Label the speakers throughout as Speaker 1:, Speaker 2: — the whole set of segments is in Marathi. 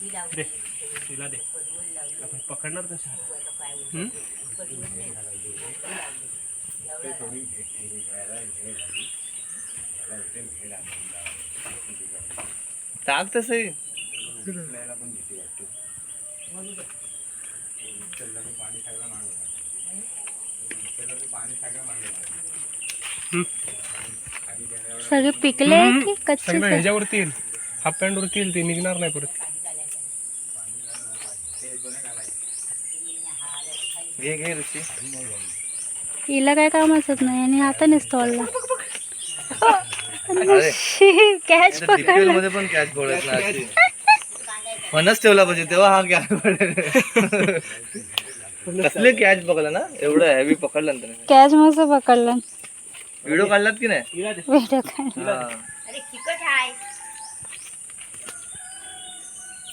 Speaker 1: दे तिला दे। आपण पकडणार कशा हम्म?
Speaker 2: टाक तसं.
Speaker 3: सगळे पिकले की कच्चे
Speaker 1: सगळं ह्याच्यावरती हाफ़ पॅन्ट वरती ते. निघणार नाही परत.
Speaker 2: घे घे ऋषी
Speaker 3: हिला काय काम असत नाही आणि हातानेच तोडला
Speaker 2: अरे.
Speaker 3: कॅच पकडला
Speaker 2: मध्ये पण कॅच पडत नाही मनच ठेवला पाहिजे तेव्हा हा कॅच पडेल कसले कॅच पकडला ना? एवढं हेवी पकडला ना
Speaker 3: कॅच मस्त पकडला.
Speaker 2: व्हिडिओ काढलात की नाही?
Speaker 3: व्हिडिओ काय
Speaker 2: हा.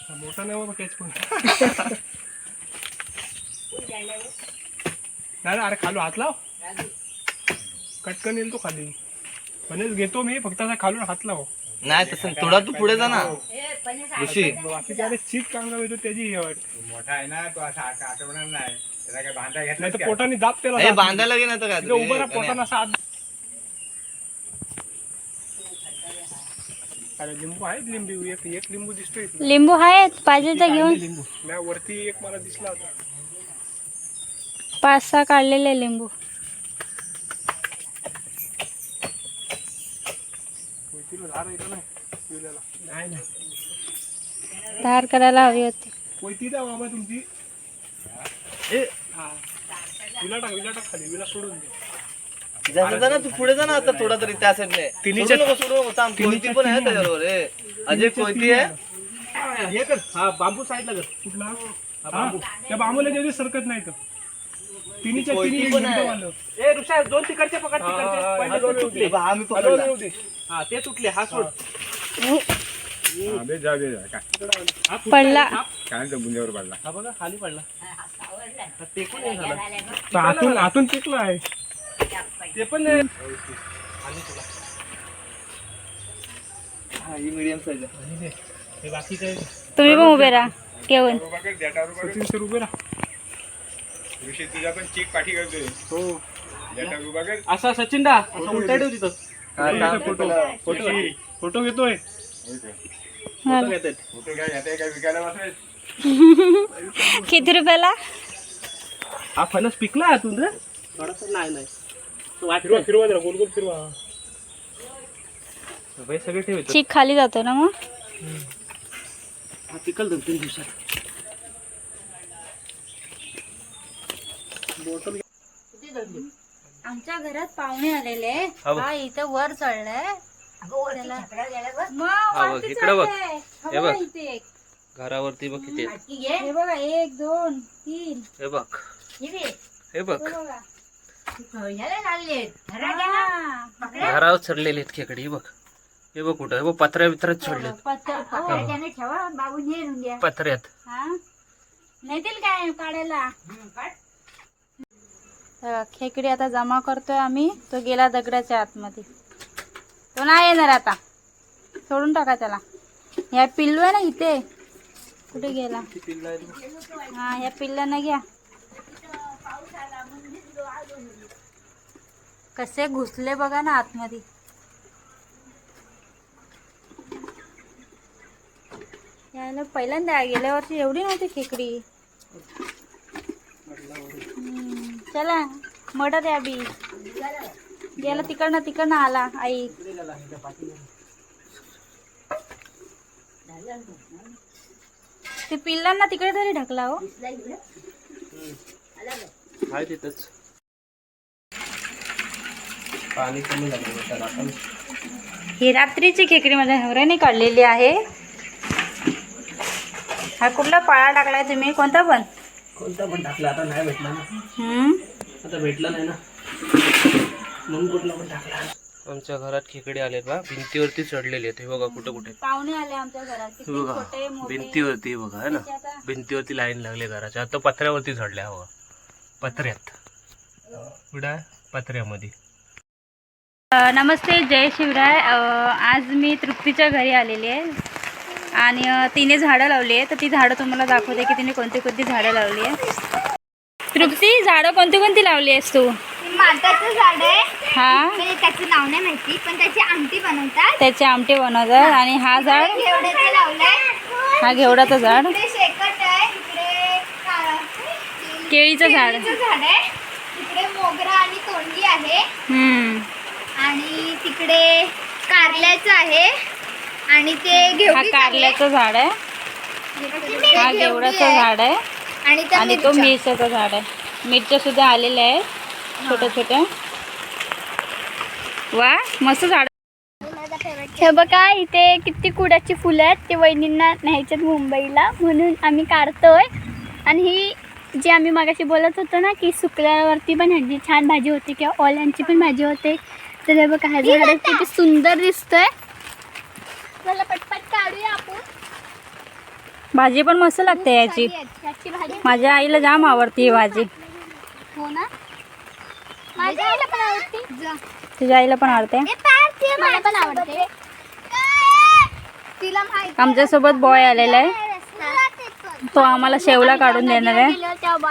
Speaker 1: हा, मोठा नाही कॅच पण. नाही अरे खालू हात लाव. कटकन येईल तो खाली. म्हणेच घेतो मी फक्त असा खालून हात लाव.
Speaker 2: नाही तसं थोडा तू पुढे जा ना. ऋषी.
Speaker 1: बाकी कांगा येतो त्याची हे
Speaker 4: मोठा आहे ना तो असा आट- आठवणार नाही. त्याला काय बांधा घेतला
Speaker 1: नाही तर पोटाने दाब त्याला
Speaker 2: हे
Speaker 1: दाब.
Speaker 2: बांधायला तर
Speaker 1: उभं राहा पोटानं असा हात अरे लिंबू आहेत लिंबू एक एक लिंबू दिसतोय इथं.
Speaker 3: लिंबू आहेत पाहिजे तर घेऊन.
Speaker 1: नाही वरती एक मला दिसला होता.
Speaker 3: पाच सहा काढलेले लिंबू
Speaker 1: धार आहे का नाही शिवल्याला? नाही नाही
Speaker 3: धार करायला हवी होती.
Speaker 1: कोयती द्या बाबा तुमची.
Speaker 2: ए,
Speaker 1: हा. विला टाक विला टाक खाली विला सोडून दे.
Speaker 2: जा जा ना तू पुढे जा ना आता थोडा तरी त्या साईडने
Speaker 1: तिन्हीच्या-
Speaker 2: नको सोडू नको थांब कोयती पण आहे त्याच्याबरोबर ए. अजय कोयती आहे.
Speaker 1: हे कर हा बांबू साईडला कर. कुठला? हा त्या बांबूला जेवढे सरकत नाही तर. तिन्हीच्या तिन्ही एक.
Speaker 5: ए ऋषा दोन तिकडचे पकड
Speaker 1: हा,
Speaker 5: तिकडचे
Speaker 1: हा,
Speaker 5: पहिले
Speaker 1: हा,
Speaker 5: ते
Speaker 1: दोन
Speaker 5: तुटले.
Speaker 2: हे पहा, आम्ही
Speaker 1: हलवून
Speaker 2: पकडला
Speaker 1: येऊ दे.
Speaker 5: हा ते तुटले हा सोड.
Speaker 4: हा, दे जाऊ दे जा. काय?
Speaker 3: पडला.
Speaker 4: काय तो बुंद्यावर पडला.
Speaker 5: हा बघा खाली पडला. हा, ते पण झालं.
Speaker 1: तो आतून आतून टिकला आहे.
Speaker 5: ते पण नाही.
Speaker 2: हा, ही मीडियम साईज आहे.
Speaker 1: आणि दे. हे बाकी काय
Speaker 3: तुम्ही पण उभे राहा घेऊन.
Speaker 1: सचिन सर उभे राहा.
Speaker 4: ऋषी तुझा पण चीक पाठी करतोय.
Speaker 1: हो.
Speaker 5: असा सचिन दा असा उलटा ठेव तिथं.
Speaker 2: हा,
Speaker 1: फोटो. फोटो फोटो घेतोय.
Speaker 5: फोटो घेतात
Speaker 4: फोटो काय घेताय काय विकायला बसलाय
Speaker 3: किती रुपयाला?
Speaker 5: हा फणस पिकला आतून रे? थोडासा नाही नाही. तो.
Speaker 1: फिरवा फिरवा जरा गोल गोल फिरवा.
Speaker 5: बाई सगळे ठेव इथं.
Speaker 3: चीक खाली जातो ना मग?
Speaker 5: हा पिकल दोन तीन दिवसात.
Speaker 3: आमच्या घरात पाहुणे आलेले.
Speaker 2: हा.
Speaker 3: हा इथं वर चढलाय. मग
Speaker 2: हा बघ, इकडं.
Speaker 3: हा
Speaker 2: हे. घरावरती बघ किती.
Speaker 3: हे बघा एक दोन तीन.
Speaker 2: हे बघ. हे बघ.
Speaker 3: हे बघा. हा.
Speaker 2: घरावर चढलेले आहेत खेकडे हे बघ. हे बघ कुठं हे बघ पत्र्या बित्र्यात चढले
Speaker 3: पत्तर.
Speaker 2: पत्र्यात.
Speaker 3: हा. नेतील काय काढायला? खेकडी आता जमा करतोय आम्ही. तो गेला दगडाच्या आतमध्ये. तो नाही येणार आता. सोडून टाका त्याला. ह्या पिल्लू आहे ना इथे. कुठे गेला? हा ह्या पिल्लांना घ्या. कसे घुसले बघा ना आतमध्ये. यायला पहिल्यांदा गेल्या वर्षी एवढी नव्हती खेकडी. चला मडत या बी. गेला तिकडनं तिकडनं आला आई. ते पिल्लांना तिकडे तरी ढकला हो.
Speaker 5: तिथंच. पाणी कमी
Speaker 3: ही रात्रीची खेकडी माझ्या नवऱ्याने काढलेली आहे. हा कुठला पाळा टाकलाय तुम्ही? कोणता पण?
Speaker 5: कोणता पण टाकला आता नाही भेटला ना. आता भेटला नाही ना. म्हणून कुठला पण टाकला.
Speaker 2: आमच्या घरात खेकडे आलेत बा. भिंतीवरती चढलेले आहेत. हे बघा कुठं कुठे.
Speaker 3: पाहुणे आले आमच्या घरात. किती
Speaker 2: हे बघा
Speaker 3: मोठे.
Speaker 2: भिंतीवरती हे बघा है ना?
Speaker 3: आता
Speaker 2: भिंतीवरती लाईन लागले घराच्या. आता पत्र्यावरती चढल्या हवा पत्र्यात. कुठं? पत्र्यामध्ये.
Speaker 3: अ, नमस्ते जय शिवराय. अ, आज मी तृप्तीच्या घरी आलेली आहे. आणि अं, तिने झाडं लावली आहे तर ती झाडं तुम्हाला दाखवते की तिने कोणती कोणती झाडं लावली आहे तृप्ती झाडं कोणती कोणती लावली आहेस तू?
Speaker 6: माताचं झाड आहे.
Speaker 3: हा?
Speaker 6: म्हणजे त्याचं नाव नाही माहिती पण त्याची आमटी बनवतात.
Speaker 3: त्याचे आमटे बनवतात आणि हा झाड?
Speaker 6: घेवड्याचं लावलंय.
Speaker 3: हा घेवडाचं झाड?
Speaker 6: इकडे शेकट आहे इकडे का-
Speaker 3: केळीचं झाड.
Speaker 6: केळीचं झाड आहे. इकडे मोगरा आणि तोंडी आहे.
Speaker 3: हम्म.
Speaker 6: आणि तिकडे कारल्याचं आहे. आणि ते
Speaker 3: हा
Speaker 6: घेवडीचं आहे.
Speaker 3: कारल्याचं झाड आहे. हा
Speaker 6: घेवडी
Speaker 3: घेवडाचं. झाड आहे.
Speaker 6: आणि
Speaker 3: तो
Speaker 6: मिरच्या.
Speaker 3: मिरच्याचं झाड आहे. मिरच्या सुद्धा आलेल्या आहेत छोट्या छोट्या. वा मस्त झाड.
Speaker 6: हे बघा इथे किती कुडाची फुलं आहेत. ते वहिनींना न्यायच्यात मुंबईला. म्हणून आम्ही काढतोय. आणि ही जी आम्ही मागाशी बोलत होतो ना की शुक्रवारवरती पण ह्यांची छान भाजी होते किंवा ओल्यांची पण भाजी होते. तर हे बघा हा झाड किती सुंदर दिसतोय. चला पटपट काढूया आपण.
Speaker 3: भाजी पण मस्त लागते याची. माझ्या आईला जाम आवडते ही भाजी.
Speaker 6: हो ना? माझ्या आईला पण आवडते.
Speaker 3: तुझ्या आईला पण आवडते?
Speaker 6: मला पण आवडते. तिला माहिती
Speaker 3: आमच्यासोबत बॉय आलेला आहे. तो आम्हाला शेवला काढून देणार आहे.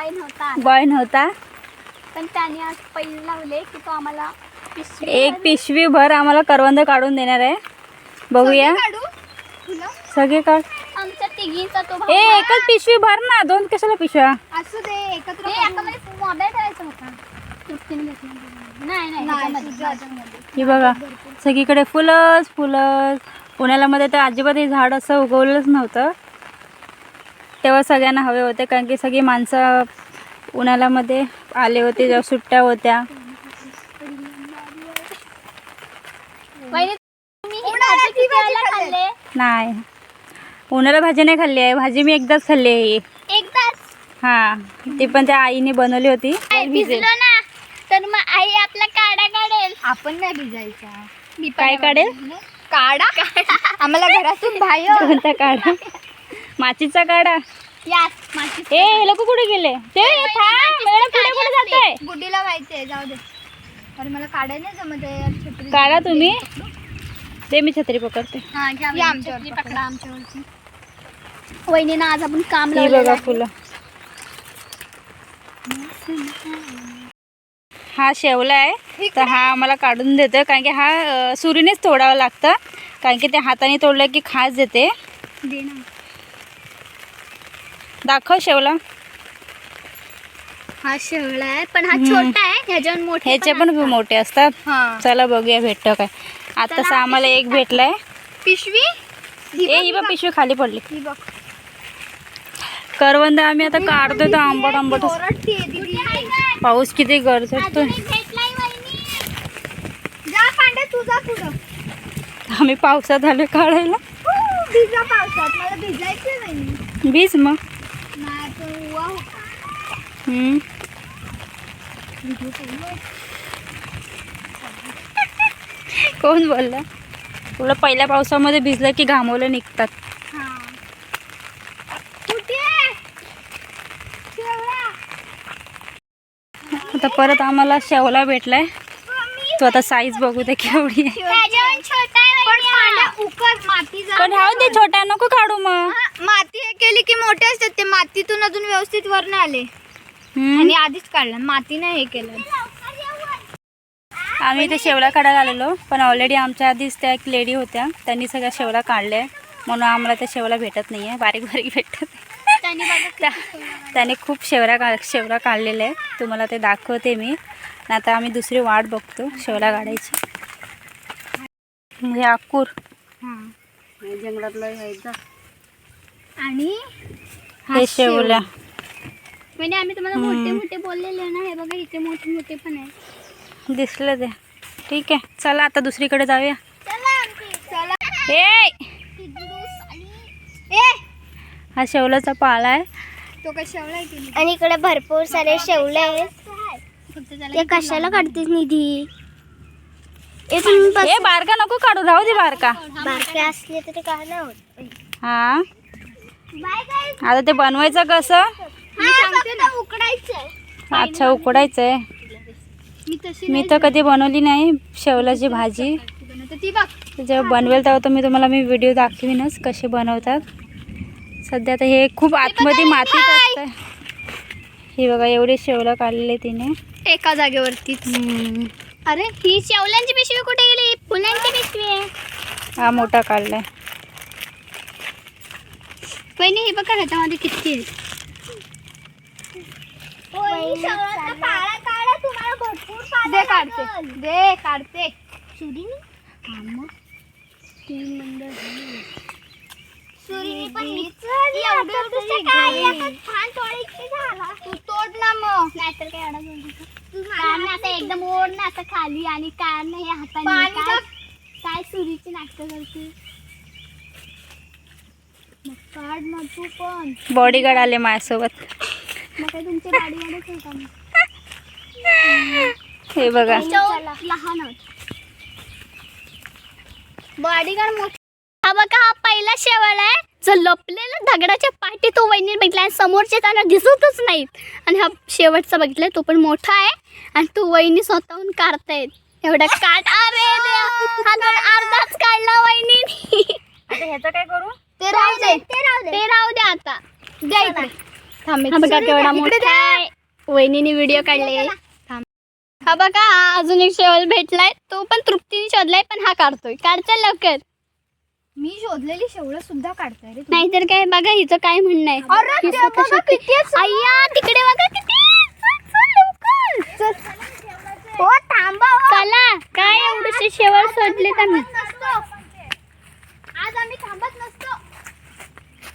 Speaker 6: नव्हता.
Speaker 3: बॉय नव्हता?
Speaker 6: पण त्याने आज पहिले लावले की तो आम्हाला
Speaker 3: एक पिशवी भर आम्हाला करवंद काढून देणार आहे. बघूया. सगळे काढ.
Speaker 6: आमच्या तिघींचा तो
Speaker 3: ए एकच पिशवी भर ना. दोन कशाला पिशव्या?
Speaker 6: असू दे एकत्र मोबाईल करायचा होता. घेतला. नाही नाही ह्याच्यामध्ये.
Speaker 3: ही बघा सगळीकडे फुलंच फुलंच. पुण्यालामध्ये तर अजिबात हे झाड असं उगवलंच नव्हतं. तेव्हा सगळ्यांना हवे होते कारण की सगळी माणसं उन्हाळ्यामध्ये आले होते जेव्हा सुट्ट्या होत्या.
Speaker 6: वहिनी, तुम्ही ही भाजी किती वेळेला खाल्ले.
Speaker 3: नाही. उन्हाळा भाजी नाही खाल्ली आहे. भाजी मी एकदाच खाल्ली आहे ही.
Speaker 6: एकदाच?
Speaker 3: हां ती पण त्या आईने बनवली होती.
Speaker 6: भिजलो. ना. तर मग आई आपला काढा काढेल. आपण नाही भिजायचा. मी पण
Speaker 3: काय काढेल?
Speaker 6: काढा. आम्हाला घरातून बाहेर.
Speaker 3: कोणता काढा? माचीचा काढा.
Speaker 6: माझी
Speaker 3: ए हे लोक कुठे गेले? ते थांब, एवढं पुढे कुठे जाते
Speaker 6: गुड्डीला माहितीये जाऊ दे. अरे मला काढायला नाही जमत आहे. यार छत्री
Speaker 3: काढा तुम्ही. ते मी छत्री पकडते.
Speaker 6: हा घ्या वहिनी,
Speaker 3: आमच्यावर
Speaker 6: छत्री पकडा. आमच्यावरची वहिनीनं आज आपण काम
Speaker 3: ही
Speaker 6: लावलेलं
Speaker 3: बघा
Speaker 6: आहे.
Speaker 3: फुलं. हा शेवला आहे. तर हा आम्हाला काढून देतोय कारण की हा अं, सुरीनेच तोडावं लागतं. कारण की ते हाताने तोडलं की खास देते.
Speaker 6: दे ना.
Speaker 3: दाखव शेवला.
Speaker 6: हा शेवळा आहे पण हा. छोटा आहे ह्याच्यावर मोठे
Speaker 3: ह्याचे पण मोठे असतात.
Speaker 6: हा.
Speaker 3: चला बघूया भेटतं काय. आताच आम्हाला एक भेटलाय.
Speaker 6: पिशवी?
Speaker 3: ए ही बघ पिशवी खाली पडली.
Speaker 6: ही
Speaker 3: करवंद आम्ही आता काढतोय तर आंबट आंबट. पाऊस किती गरजतोय आम्ही पावसात आलो काढायला.
Speaker 6: हू, वहिनी.
Speaker 3: बीस मग.
Speaker 6: हो.
Speaker 3: हम्म. कोण बोलला? तुला पहिल्या पावसामध्ये भिजलं की घामवलं निघतात.
Speaker 6: हा.
Speaker 3: आता परत आम्हाला शेवला भेटलाय. तो आता साईज बघू दे केवढी
Speaker 6: पण माती
Speaker 3: राहू दे छोटा नको काढू मग.
Speaker 6: हा, माती हे केली की मोठे असतात ते मातीतून अजून व्यवस्थित वर नाही आले. आणि आधीच काढलं मातीने हे केलं.
Speaker 3: आम्ही इथे शेवला काढायला आलेलो पण ऑलरेडी आमच्या आधीच त्या एक लेडी होत्या. त्यांनी सगळ्या शेवला काढल्या. म्हणून आम्हाला त्या शेवला भेटत नाही आहे बारीक बारीक भेटत
Speaker 6: त्यांनी बघा
Speaker 3: त्या त्याने खूप शेवरा का शेवरा काढलेला आहे तुम्हाला ते दाखवते मी. आणि आता आम्ही दुसरी वाट बघतो शेवला काढायची. म्हणजे आकूर.
Speaker 6: आणि
Speaker 3: हे शेवला.
Speaker 6: म्हणजे आम्ही तुम्हाला. मोठे मोठे बोललेले ना हे बघा इथे मोठे मोठे पण आहे.
Speaker 3: दिसलं ते. ठीक आहे चला आता दुसरीकडे जाऊया.
Speaker 6: चला
Speaker 3: ए!
Speaker 6: ए!
Speaker 3: हा शेवलाचा पाला आहे.
Speaker 6: तो काय शेवला आहे
Speaker 7: आणि इकडे भरपूर सारे शेवले आहेत. ते कशाला काढतेस निधी? ए तुम्ही बस.
Speaker 3: ए बारका नको काढू राहू दे बारका.
Speaker 7: बारके असले तरी काय नाही होत
Speaker 3: हा. आता ते बनवायचं कसं?
Speaker 6: मी सांगते ना. उकडायचंय.
Speaker 3: अच्छा उकडायचं आहे
Speaker 6: मी तशी
Speaker 3: मी तर कधी बनवली नाही शेवलाची भाजी.
Speaker 6: ते ती बघ.
Speaker 3: जेव्हा बनवेल तेव्हा तर मी तुम्हाला मी व्हिडिओ दाखवीनच कसे बनवतात. सध्या आता हे खूप आतमध्ये मातीत असतं. हे बघा एवढे शेवला काढलेले तिने.
Speaker 6: एका जागेवरतीच.
Speaker 3: हम्म.
Speaker 6: अरे ही शेवल्यांची पिशवी कुठे गेली? फुलांची पिशवी आहे.
Speaker 3: हा मोठा काढलाय.
Speaker 6: पहिली हे बघा ह्याच्यामध्ये किती आहे. दे काढते. दे काढते. सुरीने? पण तू तोड ना मग. नाहीतर काय अडचण आता एकदम ओढ ना आता खाली आणि काय नाही हाताने काय काय सुरीची नाटकं करते? मग काढ ना तू पण.
Speaker 3: बॉडीगार्ड आले माझ्यासोबत.
Speaker 6: मग काय तुमची गाडी वाढत होता मग?
Speaker 3: हे बघा.
Speaker 6: लहान बॉडीगार्ड मोठा हा बघा हा पहिला शेवाळ आहे. जो लपलेला दगडाच्या पाठी तो वहिनी बघितला? आणि समोरचे त्याला दिसतच नाहीत. आणि हा शेवटचा बघितलाय तो पण मोठा आहे. आणि तो वहिनी स्वतःहून काढतायत. एवढा काढ अरे हा अर्धाच काढला वहिनी
Speaker 3: ह्याचं काय करू?
Speaker 6: ते राहू दे. ते राहू दे. आता. द्या इकडे. हा बघा केवढा मोठा आहे. वहिनीने व्हिडिओ काढले. थांब. हा बघा हा अजून एक शेवल भेटलाय. तो पण तृप्तीने शोधलाय पण हा काढतोय. काढचा लवकर.
Speaker 7: मी शोधलेली शेवळ सुद्धा काढतोय नाही तर
Speaker 6: नाहीतर काय बघा हिचं काय म्हणणं आहे. अय्या तिकडे बघा ओ चला काय एवढे शेवळ आज आज आम्ही थांबत नसतो.